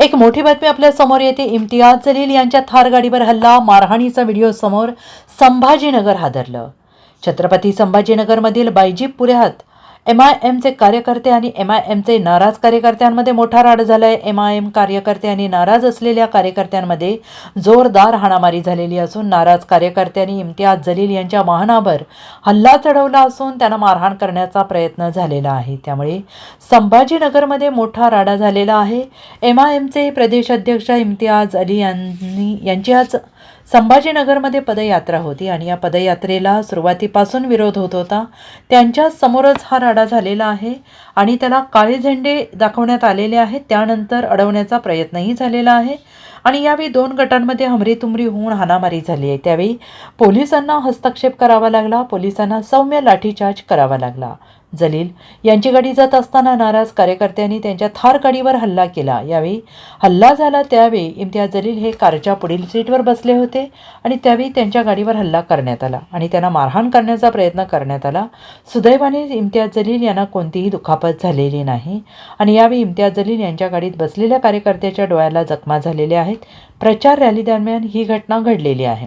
एक मोठी बातमी आपल्यासमोर येते. इम्तियाज जलील यांच्या थार गाडीवर हल्ला मारहाणीचा व्हिडिओ समोर संभाजीनगर हादरलं. छत्रपती संभाजीनगरमधील बायजीप पुऱ्यात एम आय एमचे कार्यकर्ते आणि एम आय एमचे नाराज कार्यकर्त्यांमध्ये मोठा राड आहे एम आय एम कार्यकर्ते आणि नाराज असलेल्या कार्यकर्त्यांमध्ये जोरदार हाणामारी झालेली असून नाराज कार्यकर्त्यांनी इम्तियाज जलील यांच्या वाहनावर हल्ला चढवला असून त्यांना मारहाण करण्याचा प्रयत्न झालेला आहे. त्यामुळे संभाजीनगरमध्ये मोठा राडा झालेला आहे. एम आय एमचे प्रदेश अध्यक्ष इम्तियाज अली यांनी यांची आज संभाजीनगरमध्ये पदयात्रा होती आणि या पदयात्रेला सुरुवातीपासून विरोध होत होता. त्यांच्या समोरच हा राडा झालेला आहे आणि त्याला काळे झेंडे दाखवण्यात आलेले आहेत. त्यानंतर अडवण्याचा प्रयत्नही झालेला आहे. आणि यावेळी दोन गटांमध्ये हमरीतुमरी होऊन हाणामारी झाली आहे. त्यावेळी पोलिसांना हस्तक्षेप करावा लागला. पोलिसांना सौम्य लाठीचार्ज करावा लागला. जलील यांची गाडी जात असताना नाराज कार्यकर्त्यांनी त्यांच्या थार गाडीवर हल्ला केला. यावेळी हल्ला झाला. त्यावेळी इम्तियाज जलील हे कारच्या पुढील सीटवर बसले होते आणि त्यावेळी त्यांच्या गाडीवर हल्ला करण्यात आला आणि त्यांना मारहाण करण्याचा प्रयत्न करण्यात आला. सुदैवाने इम्तियाज जलील यांना कोणतीही दुखापत झालेली नाही आणि यावेळी इम्तियाज जलील यांच्या गाडीत बसलेल्या कार्यकर्त्याच्या डोळ्याला जखमा झालेल्या आहेत. प्रचार रॅली दरम्यान ही घटना घडलेली आहे.